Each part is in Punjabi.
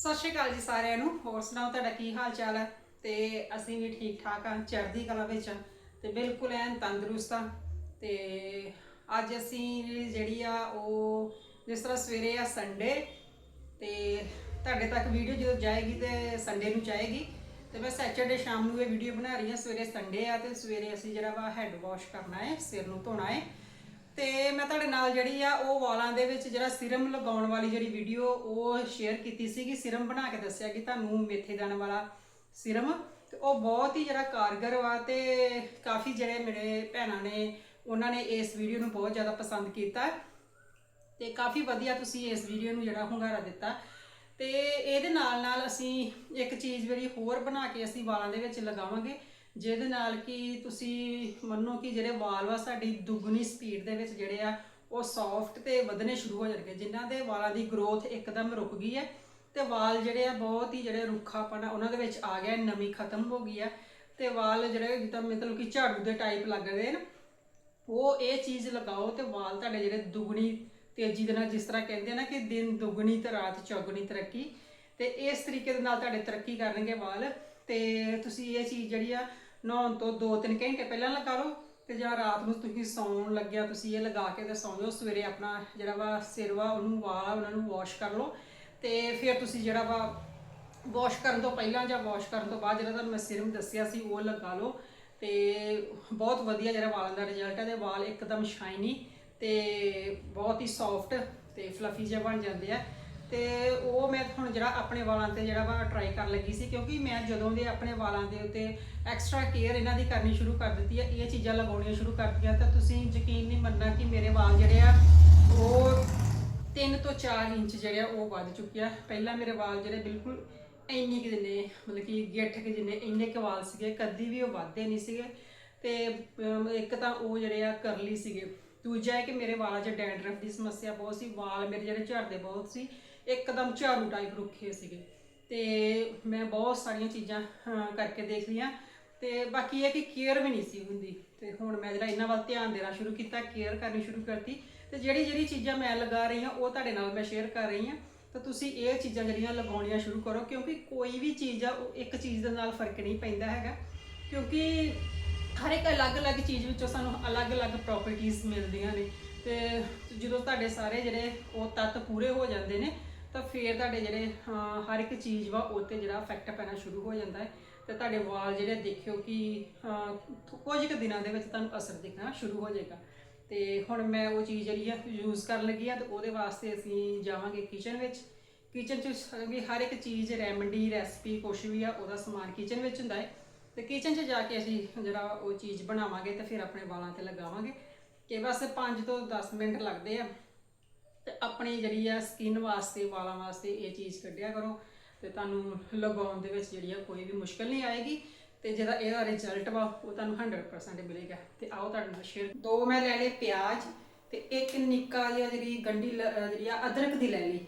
ਸਤਿ ਸ਼੍ਰੀ ਅਕਾਲ ਜੀ ਸਾਰਿਆਂ ਨੂੰ। ਹੋਰ ਸੁਣਾਓ ਤੁਹਾਡਾ ਕੀ ਹਾਲ ਚਾਲ ਹੈ? ਤੇ ਅਸੀਂ ਵੀ ਠੀਕ ਠਾਕ ਹਾਂ ਚੜ੍ਹਦੀ ਕਲਾ ਵਿੱਚ ਹਾਂ ਤੇ ਬਿਲਕੁਲ ਐਨ ਤੰਦਰੁਸਤ ਹਾਂ। ਤੇ ਅੱਜ ਅਸੀਂ ਜਿਹੜੀ ਆ ਉਹ ਜਿਸ ਤਰ੍ਹਾਂ ਸਵੇਰੇ ਆ ਸੰਡੇ, ਤੇ ਤੁਹਾਡੇ ਤੱਕ ਵੀਡੀਓ ਜਦੋਂ ਜਾਏਗੀ ਤੇ ਸੰਡੇ ਨੂੰ ਜਾਏਗੀ। ਤੇ ਮੈਂ ਸੈਚਰਡੇ ਸ਼ਾਮ ਨੂੰ ਇਹ ਵੀਡੀਓ ਬਣਾ ਰਹੀ ਹਾਂ, ਸਵੇਰੇ ਸੰਡੇ ਆ ਤੇ ਸਵੇਰੇ ਅਸੀਂ ਜਿਹੜਾ ਵਾ ਹੈੱਡ ਵਾਸ਼ ਕਰਨਾ ਹੈ, ਸਿਰ ਨੂੰ ਧੋਣਾ ਹੈ। ਤੇ ਮੈਂ ਤੁਹਾਡੇ ਨਾਲ ਜਿਹੜੀ ਆ ਉਹ ਵਾਲਾਂ ਦੇ ਵਿੱਚ ਜਿਹੜਾ ਸਿਰਮ ਲਗਾਉਣ ਵਾਲੀ ਜਿਹੜੀ ਵੀਡੀਓ ਉਹ ਸ਼ੇਅਰ ਕੀਤੀ ਸੀਗੀ। ਸਿਰਮ ਬਣਾ ਕੇ ਦੱਸਿਆ ਕਿ ਤੁਹਾਨੂੰ ਮੇਥੇ ਦਾਣੇ ਵਾਲਾ ਸਿਰਮ। ਤੇ ਉਹ ਬਹੁਤ ਹੀ ਜਿਹੜਾ ਕਾਰਗਰ ਵਾ ਤੇ ਕਾਫੀ ਜਿਹੜੇ ਮੇਰੇ ਭੈਣਾਂ ਨੇ, ਉਹਨਾਂ ਨੇ ਇਸ ਵੀਡੀਓ ਨੂੰ ਬਹੁਤ ਜ਼ਿਆਦਾ ਪਸੰਦ ਕੀਤਾ। ਤੇ ਕਾਫੀ ਵਧੀਆ ਤੁਸੀਂ ਇਸ ਵੀਡੀਓ ਨੂੰ ਜਿਹੜਾ ਹੁੰਗਾਰਾ ਦਿੱਤਾ। ਤੇ ਇਹਦੇ ਨਾਲ ਨਾਲ ਅਸੀਂ ਇੱਕ ਚੀਜ਼ ਜਿਹੜੀ ਹੋਰ ਬਣਾ ਕੇ ਅਸੀਂ ਵਾਲਾਂ ਦੇ ਵਿੱਚ ਲਗਾਵਾਂਗੇ। ਜਿਹਦੇ ਨਾਲ ਕਿ ਤੁਸੀਂ ਮੰਨੋ ਕਿ ਜਿਹੜੇ ਵਾਲ ਵਾ ਸਾਡੀ ਦੁੱਗਣੀ ਸਪੀਡ ਦੇ ਵਿੱਚ ਜਿਹੜੇ ਆ, ਉਹ ਸੌਫਟ ਤੇ ਵਧਣੇ ਸ਼ੁਰੂ ਹੋ ਜਾਣਗੇ। ਜਿਨ੍ਹਾਂ ਦੇ ਵਾਲਾਂ ਦੀ ਗਰੋਥ ਇੱਕਦਮ ਰੁਕ ਗਈ ਹੈ ਤੇ ਵਾਲ ਜਿਹੜੇ ਆ, ਬਹੁਤ ਹੀ ਜਿਹੜੇ ਰੁੱਖਾਪਣ ਆ, ਉਹਨਾਂ ਦੇ ਵਿੱਚ ਆ ਗਿਆ ਨਮੀ ਖਤਮ ਹੋ ਗਈ ਆ। ਤੇ ਵਾਲ ਜਿਹੜੇ ਜਿੱਦਾਂ ਮਤਲਬ ਕਿ ਝਾੜੂ ਦੇ ਟਾਈਪ ਲੱਗਦੇ ਨੇ ਉਹ ਇਹ ਚੀਜ਼ ਲਗਾਓ ਤੇ ਵਾਲ ਤੁਹਾਡੇ ਜਿਹੜੇ ਦੁਗਣੀ ਤੇਜ਼ੀ ਦੇ ਨਾਲ ਜਿਸ ਤਰ੍ਹਾਂ ਕਹਿੰਦੇ ਆ ਨਾ ਕਿ ਦਿਨ ਦੁਗਣੀ ਤੇ ਰਾਤ ਚੌਗਣੀ ਤਰੱਕੀ, ਤੇ ਇਸ ਤਰੀਕੇ ਦੇ ਨਾਲ ਤੁਹਾਡੇ ਤਰੱਕੀ ਕਰਨਗੇ ਵਾਲ। ਤੇ ਤੁਸੀਂ ਇਹ ਚੀਜ਼ ਜਿਹੜੀ ਆ ਨਹਾਉਣ ਤੋਂ 2-3 ਘੰਟੇ ਪਹਿਲਾਂ ਲਗਾ ਲਓ ਤੇ ਜਾਂ ਰਾਤ ਨੂੰ ਤੁਸੀਂ ਸੌਣ ਲੱਗਿਆ, ਤੁਸੀਂ ਇਹ ਲਗਾ ਕੇ ਤੇ ਸੌਂ ਜਾਓ ਸਵੇਰੇ ਆਪਣਾ ਜਿਹੜਾ ਵਾ ਸਿਰ ਵਾ ਉਹਨੂੰ ਵਾਲ ਉਹਨਾਂ ਨੂੰ ਵਾਸ਼ ਕਰ ਲਓ ਤੇ ਫਿਰ ਤੁਸੀਂ ਜਿਹੜਾ ਵਾ ਵਾਸ਼ ਕਰਨ ਤੋਂ ਪਹਿਲਾਂ ਜਾਂ ਵਾਸ਼ ਕਰਨ ਤੋਂ ਬਾਅਦ ਜਿਹੜਾ ਤੁਹਾਨੂੰ ਮੈਂ ਸਿਰਮ ਦੱਸਿਆ ਸੀ, ਉਹ ਲਗਾ ਲਓ ਤੇ ਬਹੁਤ ਵਧੀਆ ਜਿਹੜਾ ਵਾਲਾਂ ਦਾ ਰਿਜ਼ਲਟ ਹੈ ਤੇ ਵਾਲ ਇੱਕਦਮ ਸ਼ਾਈਨੀ ਤੇ ਬਹੁਤ ਹੀ ਸੌਫਟ ਤੇ ਫਲਫੀ ਜਿਹਾ ਬਣ ਜਾਂਦੇ ਆ। ਤੇ ਉਹ ਮੈਂ ਹੁਣ ਜਿਹੜਾ ਆਪਣੇ ਵਾਲਾਂ ਤੇ ਜਿਹੜਾ ਵਾ ਟਰਾਈ ਕਰਨ ਲੱਗੀ ਸੀ, ਕਿਉਂਕਿ ਮੈਂ ਜਦੋਂ ਦੇ ਆਪਣੇ ਵਾਲਾਂ ਦੇ ਉੱਤੇ ਐਕਸਟਰਾ ਕੇਅਰ ਇਹਨਾਂ ਦੀ ਕਰਨੀ ਸ਼ੁਰੂ ਕਰ ਦਿੱਤੀ ਹੈ ਇਹ ਚੀਜ਼ਾਂ ਲਗਾਉਣੀਆਂ ਸ਼ੁਰੂ ਕਰ ਦਿੱਤੀਆਂ, ਤਾਂ ਤੁਸੀਂ ਯਕੀਨ ਨਹੀਂ ਮੰਨਣਾ ਕਿ ਮੇਰੇ ਵਾਲ ਜਿਹੜੇ ਆ, ਉਹ 3 ਤੋਂ 4 ਇੰਚ ਜਿਹੜੇ ਆ, ਉਹ ਵੱਧ ਚੁੱਕਿਆ ਪਹਿਲਾਂ ਮੇਰੇ ਵਾਲ ਜਿਹੜੇ ਬਿਲਕੁਲ ਇੰਨੇ ਕਿ ਜਿੰਨੇ, ਮਤਲਬ ਕਿ ਗਿੱਠ ਕੇ ਜਿੰਨੇ, ਇੰਨੇ ਕੁ ਵਾਲ ਸੀਗੇ, ਕਦੀ ਵੀ ਉਹ ਵੱਧਦੇ ਨਹੀਂ ਸੀਗੇ। ਤੇ ਇੱਕ ਤਾਂ ਉਹ ਜਿਹੜੇ ਆ ਕਰਲੀ ਸੀਗੇ। ਦੂਜਾ ਹੈ ਕਿ ਮੇਰੇ ਵਾਲਾਂ 'ਚ ਡੈਂਡਰਫ ਦੀ ਸਮੱਸਿਆ ਬਹੁਤ ਸੀ, ਵਾਲ ਮੇਰੇ ਜਿਹੜੇ ਝੜਦੇ ਬਹੁਤ ਸੀ। ਇੱਕਦਮ ਝਾੜੂ ਟਾਈਪ ਰੁੱਖੇ ਸੀਗੇ। ਤੇ ਮੈਂ ਬਹੁਤ ਸਾਰੀਆਂ ਚੀਜ਼ਾਂ ਹਾਂ, ਕਰਕੇ ਦੇਖ ਲਈਆਂ। ਤੇ ਬਾਕੀ ਇਹ ਕਿ ਕੇਅਰ ਵੀ ਨਹੀਂ ਸੀ ਹੁੰਦੀ। ਤੇ ਹੁਣ ਮੈਂ ਜਿਹੜਾ ਇਹਨਾਂ ਵੱਲ ਧਿਆਨ ਦੇਣਾ ਸ਼ੁਰੂ ਕੀਤਾ ਕੇਅਰ ਕਰਨੀ ਸ਼ੁਰੂ ਕਰਤੀ। ਤੇ ਜਿਹੜੀ ਜਿਹੜੀ ਚੀਜ਼ਾਂ ਮੈਂ ਲਗਾ ਰਹੀ ਹਾਂ ਉਹ ਤੁਹਾਡੇ ਨਾਲ ਮੈਂ ਸ਼ੇਅਰ ਕਰ ਰਹੀ ਹਾਂ। ਤਾਂ ਤੁਸੀਂ ਇਹ ਚੀਜ਼ਾਂ ਜਿਹੜੀਆਂ ਲਗਾਉਣੀਆਂ ਸ਼ੁਰੂ ਕਰੋ ਕਿਉਂਕਿ ਕੋਈ ਵੀ ਚੀਜ਼ ਆ ਉਹ ਇੱਕ ਚੀਜ਼ ਦੇ ਨਾਲ ਫ਼ਰਕ ਨਹੀਂ ਪੈਂਦਾ ਹੈਗਾ। ਕਿਉਂਕਿ ਹਰ ਇੱਕ ਅਲੱਗ-ਅਲੱਗ ਚੀਜ਼ ਵਿੱਚੋਂ ਸਾਨੂੰ ਅਲੱਗ-ਅਲੱਗ ਪ੍ਰੋਪਰਟੀਆਂ ਮਿਲਦੀਆਂ ਨੇ। ਤੇ ਜਦੋਂ ਤੁਹਾਡੇ ਸਾਰੇ ਜਿਹੜੇ ਉਹ ਤੱਤ ਪੂਰੇ ਹੋ ਜਾਂਦੇ ਨੇ ਤਾਂ ਫਿਰ ਤੁਹਾਡੇ ਜਿਹੜੇ ਹਾਂ, ਹਰ ਇੱਕ ਚੀਜ਼ ਵਾ ਉਹ ਤੇ ਜਿਹੜਾ ਇਫੈਕਟ ਪੈਣਾ ਸ਼ੁਰੂ ਹੋ ਜਾਂਦਾ ਹੈ ਤੇ ਤੁਹਾਡੇ ਵਾਲ ਜਿਹੜੇ ਦੇਖਿਓ ਕਿ ਹਾਂ, ਕੁਝ ਕੁ ਦਿਨਾਂ ਦੇ ਵਿੱਚ ਤੁਹਾਨੂੰ ਅਸਰ ਦਿਖਣਾ ਸ਼ੁਰੂ ਹੋ ਜਾਏਗਾ। ਤੇ ਹੁਣ ਮੈਂ ਉਹ ਚੀਜ਼ ਜਿਹੜੀ ਆ ਯੂਜ਼ ਕਰਨ ਲੱਗੀ ਆ ਤੇ ਉਹਦੇ ਵਾਸਤੇ ਅਸੀਂ ਜਾਵਾਂਗੇ ਕਿਚਨ ਵਿੱਚ। ਕਿਚਨ 'ਚ ਵੀ ਹਰ ਇੱਕ ਚੀਜ਼ ਰੈਮਡੀ ਰੈਸਪੀ ਕੁਛ ਵੀ ਆ ਉਹਦਾ ਸਮਾਨ ਕਿਚਨ ਵਿੱਚ ਹੁੰਦਾ ਹੈ। ਤੇ ਕਿਚਨ 'ਚ ਜਾ ਕੇ ਅਸੀਂ ਜਿਹੜਾ ਉਹ ਚੀਜ਼ ਬਣਾਵਾਂਗੇ ਤੇ ਫਿਰ ਆਪਣੇ ਵਾਲਾਂ ਤੇ ਲਗਾਵਾਂਗੇ। ਕਿ ਬਸ 5 ਤੋਂ 10 ਮਿੰਟ ਲੱਗਦੇ ਆ। ਤੇ ਆਪਣੀ ਜਿਹੜੀ ਆ ਸਕਿਨ ਵਾਸਤੇ, ਵਾਲਾਂ ਵਾਸਤੇ ਇਹ ਚੀਜ਼ ਕੱਢਿਆ ਕਰੋ ਤੇ ਤੁਹਾਨੂੰ ਲਗਾਉਣ ਦੇ ਵਿੱਚ ਜਿਹੜੀ ਆ ਕੋਈ ਵੀ ਮੁਸ਼ਕਲ ਨਹੀਂ ਆਏਗੀ ਤੇ ਜਿਹਦਾ ਇਹਦਾ ਰਿਜ਼ਲਟ ਵਾ ਉਹ ਤੁਹਾਨੂੰ 100% ਮਿਲੇਗਾ। ਤੇ ਆਓ ਤੁਹਾਡੇ ਨਾਲ ਸ਼ੇਅਰ ਦੋ ਮੈਂ ਲੈ ਲਏ ਪਿਆਜ਼ ਤੇ ਇੱਕ ਨਿੱਕਾ ਜਿਹਾ ਜਿਹੜੀ ਗੰਢੀ ਲ- ਜਿਹੜੀ ਆ ਅਦਰਕ ਦੀ ਲੈ ਲਈ।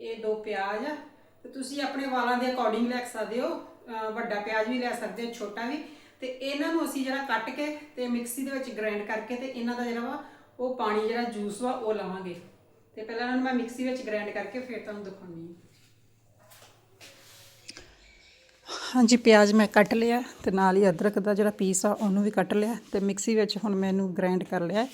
ਇਹ ਦੋ ਪਿਆਜ਼ ਆ ਤੇ ਤੁਸੀਂ ਆਪਣੇ ਵਾਲਾਂ ਦੇ ਅਕੋਰਡਿੰਗ ਲੈ ਸਕਦੇ ਹੋ ਵੱਡਾ ਪਿਆਜ਼ ਵੀ ਲੈ ਸਕਦੇ ਹੋ, ਛੋਟਾ ਵੀ। ਤੇ ਇਹਨਾਂ ਨੂੰ ਅਸੀਂ ਜਿਹੜਾ ਕੱਟ ਕੇ ਤੇ ਮਿਕਸੀ ਦੇ ਵਿੱਚ ਗ੍ਰਾਈਂਡ ਕਰਕੇ ਤੇ ਇਹਨਾਂ ਦਾ ਜਿਹੜਾ ਵਾ ਉਹ ਪਾਣੀ ਜਿਹੜਾ ਜੂਸ ਵਾ ਉਹ ਲਵਾਂਗੇ। ਤੇ ਪਹਿਲਾਂ ਇਹਨਾਂ ਨੂੰ ਮੈਂ ਮਿਕਸੀ ਵਿੱਚ ਗ੍ਰਾਈਂਡ ਕਰਕੇ ਫਿਰ ਤੁਹਾਨੂੰ ਦਿਖਾਉਣੀ ਹੈ। ਹਾਂਜੀ, ਪਿਆਜ਼ ਮੈਂ ਕੱਟ ਲਿਆ ਤੇ ਨਾਲ ਹੀ ਅਦਰਕ ਦਾ ਜਿਹੜਾ ਪੀਸ ਆ, ਉਹਨੂੰ ਵੀ ਕੱਟ ਲਿਆ ਤੇ ਮਿਕਸੀ ਵਿੱਚ ਹੁਣ ਮੈਨੂੰ ਗ੍ਰਾਈਂਡ ਕਰ ਲਿਆ।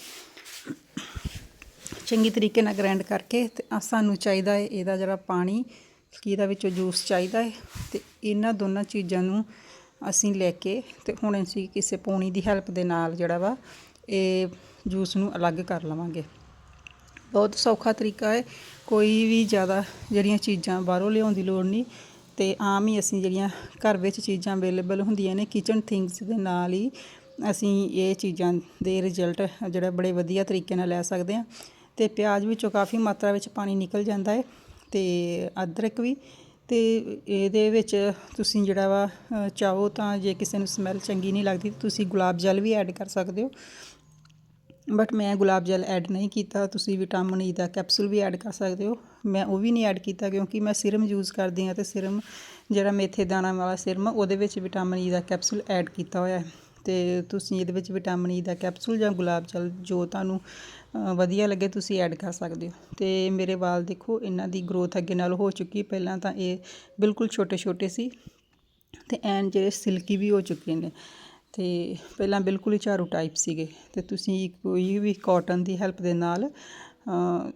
ਚੰਗੀ ਤਰੀਕੇ ਨਾਲ ਗ੍ਰਾਈਂਡ ਕਰਕੇ ਤੇ ਸਾਨੂੰ ਚਾਹੀਦਾ ਹੈ ਇਹਦਾ ਜਿਹੜਾ ਪਾਣੀ, ਕਿ ਇਹਦਾ ਵਿੱਚੋਂ ਜੂਸ ਚਾਹੀਦਾ ਹੈ ਤੇ ਇਹਨਾਂ ਦੋਨਾਂ ਚੀਜ਼ਾਂ ਨੂੰ ਅਸੀਂ ਲੈ ਕੇ ਤੇ ਹੁਣ ਅਸੀਂ ਕਿਸੇ ਪੌਣੀ ਦੀ ਹੈਲਪ ਦੇ ਨਾਲ ਜਿਹੜਾ ਵਾ, ਇਹ ਜੂਸ ਨੂੰ ਅਲੱਗ ਕਰ ਲਵਾਂਗੇ। ਬਹੁਤ ਸੌਖਾ ਤਰੀਕਾ ਹੈ। ਕੋਈ ਵੀ ਜ਼ਿਆਦਾ ਜਿਹੜੀਆਂ ਚੀਜ਼ਾਂ ਬਾਹਰੋਂ ਲਿਆਉਣ ਦੀ ਲੋੜ ਨਹੀਂ ਤੇ ਆਮ ਹੀ ਅਸੀਂ ਜਿਹੜੀਆਂ ਘਰ ਵਿੱਚ ਚੀਜ਼ਾਂ ਅਵੇਲੇਬਲ ਹੁੰਦੀਆਂ ਨੇ ਕਿਚਨ ਥਿੰਗਸ ਦੇ ਨਾਲ ਹੀ ਅਸੀਂ ਇਹ ਚੀਜ਼ਾਂ ਦੇ ਰਿਜ਼ਲਟ ਜਿਹੜਾ ਬੜੇ ਵਧੀਆ ਤਰੀਕੇ ਨਾਲ ਲੈ ਸਕਦੇ ਹਾਂ। ਤੇ ਪਿਆਜ਼ ਵਿੱਚੋਂ ਕਾਫੀ ਮਾਤਰਾ ਵਿੱਚ ਪਾਣੀ ਨਿਕਲ ਜਾਂਦਾ ਹੈ ਤੇ ਅਦਰਕ ਵੀ। ਤੇ ਇਹਦੇ ਵਿੱਚ ਤੁਸੀਂ ਜਿਹੜਾ ਵਾ ਚਾਹੋ ਤਾਂ ਜੇ ਕਿਸੇ ਨੂੰ ਸਮੈਲ ਚੰਗੀ ਨਹੀਂ ਲੱਗਦੀ ਤਾਂ ਤੁਸੀਂ ਗੁਲਾਬ ਜਲ ਵੀ ਐਡ ਕਰ ਸਕਦੇ ਹੋ। ਬਟ ਮੈਂ ਗੁਲਾਬ ਜਲ ਐਡ ਨਹੀਂ ਕੀਤਾ। ਤੁਸੀਂ ਵਿਟਾਮਿਨ ਈ ਦਾ ਕੈਪਸੂਲ ਵੀ ਐਡ ਕਰ ਸਕਦੇ ਹੋ। ਮੈਂ ਉਹ ਵੀ ਨਹੀਂ ਐਡ ਕੀਤਾ ਕਿਉਂਕਿ ਮੈਂ ਸਿਰਮ ਯੂਜ਼ ਕਰਦੀ ਹਾਂ ਅਤੇ ਸਿਰਮ ਜਿਹੜਾ ਮੇਥੇ ਦਾਣਾ ਵਾਲਾ ਸਿਰਮ ਆ, ਉਹਦੇ ਵਿੱਚ ਵਿਟਾਮਿਨ ਈ ਦਾ ਕੈਪਸੂਲ ਐਡ ਕੀਤਾ ਹੋਇਆ ਹੈ। ਤੇ ਤੁਸੀਂ ਇਹਦੇ ਵਿੱਚ ਵਿਟਾਮਿਨ ਈ ਦਾ ਕੈਪਸੂਲ ਜਾਂ ਗੁਲਾਬ ਜਲ ਜੋ ਤੁਹਾਨੂੰ ਵਧੀਆ ਲੱਗੇ ਤੁਸੀਂ ਐਡ ਕਰ ਸਕਦੇ ਹੋ। ਅਤੇ ਮੇਰੇ ਵਾਲ ਦੇਖੋ ਇਹਨਾਂ ਦੀ ਗਰੋਥ ਅੱਗੇ ਨਾਲ ਹੋ ਚੁੱਕੀ ਪਹਿਲਾਂ ਤਾਂ ਇਹ ਬਿਲਕੁਲ ਛੋਟੇ ਛੋਟੇ ਸੀ ਅਤੇ ਐਨ ਜਿਹੜੇ ਸਿਲਕੀ ਵੀ ਹੋ ਚੁੱਕੇ ਨੇ। ਅਤੇ ਪਹਿਲਾਂ ਬਿਲਕੁਲ ਹੀ ਝਾੜੂ ਟਾਈਪ ਸੀਗੇ ਅਤੇ ਤੁਸੀਂ ਕੋਈ ਵੀ ਕੋਟਨ ਦੀ ਹੈਲਪ ਦੇ ਨਾਲ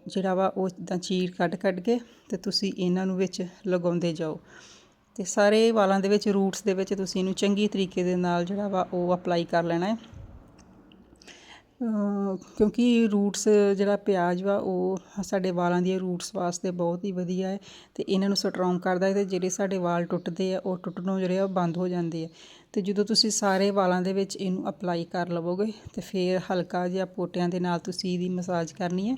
ਜਿਹੜਾ ਵਾ ਉਹ ਇੱਦਾਂ ਚੀਰ ਕੱਢ ਕੱਢ ਕੇ ਅਤੇ ਤੁਸੀਂ ਇਹਨਾਂ ਨੂੰ ਵਿੱਚ ਲਗਾਉਂਦੇ ਜਾਓ। ਅਤੇ ਸਾਰੇ ਵਾਲਾਂ ਦੇ ਵਿੱਚ ਰੂਟਸ ਦੇ ਵਿੱਚ ਤੁਸੀਂ ਇਹਨੂੰ ਚੰਗੀ ਤਰੀਕੇ ਦੇ ਨਾਲ ਜਿਹੜਾ ਵਾ ਉਹ ਅਪਲਾਈ ਕਰ ਲੈਣਾ ਹੈ। ਕਿਉਂਕਿ ਰੂਟਸ ਜਿਹੜਾ ਪਿਆਜ਼ ਵਾ ਉਹ ਸਾਡੇ ਵਾਲਾਂ ਦੀਆਂ ਰੂਟਸ ਵਾਸਤੇ ਬਹੁਤ ਹੀ ਵਧੀਆ ਹੈ ਤੇ ਇਹਨਾਂ ਨੂੰ ਸਟਰੋਂਗ ਕਰਦਾ ਹੈ ਤੇ ਜਿਹੜੇ ਸਾਡੇ ਵਾਲ ਟੁੱਟਦੇ ਆ, ਉਹ ਟੁੱਟਣੋਂ ਜਿਹੜੇ ਆ ਉਹ ਬੰਦ ਹੋ ਜਾਂਦੇ ਆ। ਤੇ ਜਦੋਂ ਤੁਸੀਂ ਸਾਰੇ ਵਾਲਾਂ ਦੇ ਵਿੱਚ ਇਹਨੂੰ ਅਪਲਾਈ ਕਰ ਲਵੋਗੇ ਤੇ ਫਿਰ ਹਲਕਾ ਜਿਹਾ ਪੋਟਿਆਂ ਦੇ ਨਾਲ ਤੁਸੀਂ ਇਹਦੀ ਮਸਾਜ ਕਰਨੀ ਹੈ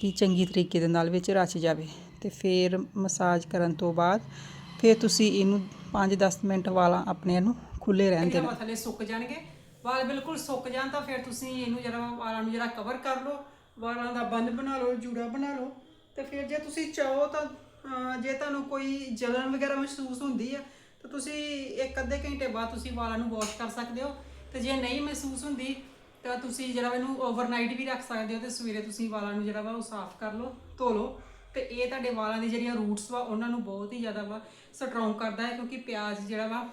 ਕਿ ਚੰਗੀ ਤਰੀਕੇ ਦੇ ਨਾਲ ਵਿੱਚ ਰਚ ਜਾਵੇ। ਤੇ ਫਿਰ ਮਸਾਜ ਕਰਨ ਤੋਂ ਬਾਅਦ ਫਿਰ ਤੁਸੀਂ ਇਹਨੂੰ 5-10 ਮਿੰਟ ਵਾਲਾਂ ਆਪਣੇ ਨੂੰ ਖੁੱਲੇ ਰਹਿਣ ਦੇਣਾ। ਜਿਹੜੇ ਥੱਲੇ ਸੁੱਕ ਜਾਣਗੇ? ਵਾਲ ਬਿਲਕੁਲ ਸੁੱਕ ਜਾਣ ਤਾਂ ਫਿਰ ਤੁਸੀਂ ਇਹਨੂੰ ਜਰਾ ਵਾਲਾਂ ਨੂੰ ਜਰਾ ਕਵਰ ਕਰ ਲਓ ਵਾਲਾਂ ਦਾ ਬੰਨ ਬਣਾ ਲਓ ਜੂੜਾ ਬਣਾ ਲਓ ਤੇ ਫਿਰ ਜੇ ਤੁਸੀਂ ਚਾਹੋ ਤਾਂ ਜੇ ਤੁਹਾਨੂੰ ਕੋਈ ਜਲਨ ਵਗੈਰਾ ਮਹਿਸੂਸ ਹੁੰਦੀ ਆ ਤਾਂ ਤੁਸੀਂ ਇੱਕ ਅੱਧੇ ਘੰਟੇ ਬਾਅਦ ਤੁਸੀਂ ਵਾਲਾਂ ਨੂੰ ਵਾਸ਼ ਕਰ ਸਕਦੇ ਹੋ। ਤੇ ਜੇ ਨਹੀਂ ਮਹਿਸੂਸ ਹੁੰਦੀ, ਤਾਂ ਤੁਸੀਂ ਜਿਹੜਾ ਇਹਨੂੰ ਓਵਰਨਾਈਟ ਵੀ ਰੱਖ ਸਕਦੇ ਹੋ ਤੇ ਸਵੇਰੇ ਤੁਸੀਂ ਵਾਲਾਂ ਨੂੰ ਜਿਹੜਾ ਵਾ ਉਹ ਸਾਫ਼ ਕਰ ਲਓ, ਧੋ ਲਓ। ਤੇ ਇਹ ਤੁਹਾਡੇ ਵਾਲਾਂ ਦੀ ਜਿਹੜੀਆਂ ਰੂਟਸ ਵਾ, ਉਹਨਾਂ ਨੂੰ ਬਹੁਤ ਹੀ ਜ਼ਿਆਦਾ ਵਾ ਸਟਰੋਂਗ ਕਰਦਾ ਹੈ ਕਿਉਂਕਿ ਪਿਆਜ਼ ਜਿਹੜਾ ਵਾ,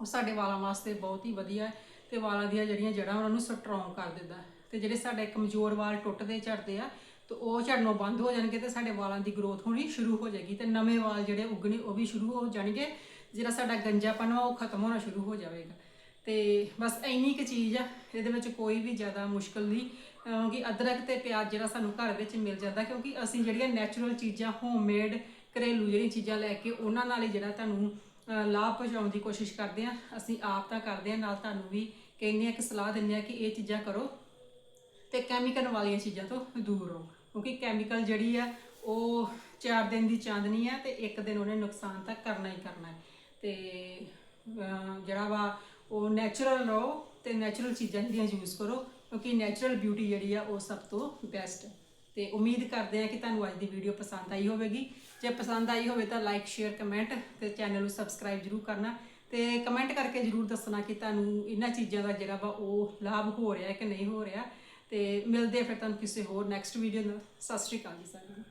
ਉਹ ਸਾਡੇ ਵਾਲਾਂ ਵਾਸਤੇ ਬਹੁਤ ਹੀ ਵਧੀਆ ਹੈ ਤੇ ਵਾਲਾਂ ਦੀਆਂ ਜਿਹੜੀਆਂ ਜੜ੍ਹਾਂ, ਉਹਨਾਂ ਨੂੰ ਸਟਰੋਂਗ ਕਰ ਦਿੰਦਾ ਹੈ। ਤੇ ਜਿਹੜੇ ਸਾਡੇ ਕਮਜ਼ੋਰ ਵਾਲ ਟੁੱਟਦੇ, ਝੜਦੇ ਆ, ਤੇ ਉਹ ਝੜਨੋਂ ਬੰਦ ਹੋ ਜਾਣਗੇ ਤੇ ਸਾਡੇ ਵਾਲਾਂ ਦੀ ਗਰੋਥ ਹੋਣੀ ਸ਼ੁਰੂ ਹੋ ਜਾਏਗੀ ਤੇ ਨਵੇਂ ਵਾਲ ਜਿਹੜੇ ਉੱਗਣੇ, ਉਹ ਵੀ ਸ਼ੁਰੂ ਹੋ ਜਾਣਗੇ। ਜਿਹੜਾ ਸਾਡਾ ਗੰਜਾਪਨ ਵਾ, ਉਹ ਖਤਮ ਹੋਣਾ ਸ਼ੁਰੂ ਹੋ ਜਾਵੇਗਾ। ਤੇ ਬਸ ਇੰਨੀ ਕੁ ਚੀਜ਼ ਆ, ਇਹਦੇ ਵਿੱਚ ਕੋਈ ਵੀ ਜ਼ਿਆਦਾ ਮੁਸ਼ਕਲ ਨਹੀਂ। ਕਿਉਂਕਿ ਅਦਰਕ ਤੇ ਪਿਆਜ਼ ਜਿਹੜਾ ਸਾਨੂੰ ਘਰ ਵਿੱਚ ਮਿਲ ਜਾਂਦਾ, ਕਿਉਂਕਿ ਅਸੀਂ ਜਿਹੜੀਆਂ ਨੈਚੁਰਲ ਚੀਜ਼ਾਂ ਹੋਮਮੇਡ ਘਰੇਲੂ ਜਿਹੜੀਆਂ ਚੀਜ਼ਾਂ ਲੈ ਕੇ, ਉਹਨਾਂ ਨਾਲ ਹੀ ਜਿਹੜਾ ਤੁਹਾਨੂੰ ਲਾਭ ਪਹੁੰਚਾਉਣ ਦੀ ਕੋਸ਼ਿਸ਼ ਕਰਦੇ ਆ। ਅਸੀਂ ਆਪ ਤਾਂ ਕਰਦੇ ਆ, ਨਾਲ ਤੁਹਾਨੂੰ ਵੀ ਕਹਿੰਦੇ ਆ ਕਿ ਸਲਾਹ ਦਿੰਦੇ ਆ ਕਿ ਇਹ ਚੀਜ਼ਾਂ ਕਰੋ ਤੇ ਕੈਮੀਕਲ ਵਾਲੀਆਂ ਚੀਜ਼ਾਂ ਤੋਂ ਦੂਰ ਰਹੋ। ਕਿਉਂਕਿ ਕੈਮੀਕਲ ਜਿਹੜੀ ਆ, ਉਹ 4 ਦਿਨ ਦੀ ਚਾਂਦਨੀ ਆ ਤੇ ਇੱਕ ਦਿਨ ਉਹਨੇ ਨੁਕਸਾਨ ਤਾਂ ਕਰਨਾ ਹੀ ਕਰਨਾ ਹੈ। ਤੇ ਜਿਹੜਾ ਵਾ ਉਹ ਨੈਚੁਰਲ ਰਹੋ ਤੇ ਨੈਚੁਰਲ ਚੀਜ਼ਾਂ ਜਿਹੜੀਆਂ ਯੂਜ਼ ਕਰੋ, ਕਿਉਂਕਿ ਨੈਚੁਰਲ ਬਿਊਟੀ ਜਿਹੜੀ ਆ ਉਹ ਸਭ ਤੋਂ ਬੈਸਟ ਹੈ ਤੇ ਉਮੀਦ ਕਰਦੇ ਆ ਕਿ ਤੁਹਾਨੂੰ ਅੱਜ ਦੀ ਵੀਡੀਓ ਪਸੰਦ ਆਈ ਹੋਵੇਗੀ। ਜੇ ਪਸੰਦ ਆਈ ਹੋਵੇ ਤਾਂ ਲਾਈਕ ਸ਼ੇਅਰ ਕਮੈਂਟ ਤੇ ਚੈਨਲ ਨੂੰ ਸਬਸਕ੍ਰਾਈਬ ਜਰੂਰ ਕਰਨਾ। ਤੇ ਕਮੈਂਟ ਕਰਕੇ ਜਰੂਰ ਦੱਸਣਾ ਕਿ ਤੁਹਾਨੂੰ ਇਹਨਾਂ ਚੀਜ਼ਾਂ ਦਾ ਜਿਹੜਾ ਵਾ ਉਹ ਲਾਭ ਹੋ ਰਿਹਾ ਕਿ ਨਹੀਂ ਹੋ ਰਿਹਾ। ਤੇ ਮਿਲਦੇ ਆ ਫਿਰ ਤੁਹਾਨੂੰ ਕਿਸੇ ਹੋਰ ਨੈਕਸਟ ਵੀਡੀਓ ਨਾਲ। ਸਤਿ ਸ਼੍ਰੀ ਅਕਾਲ ਜੀ ਸਾਰਿਆਂ ਨੂੰ।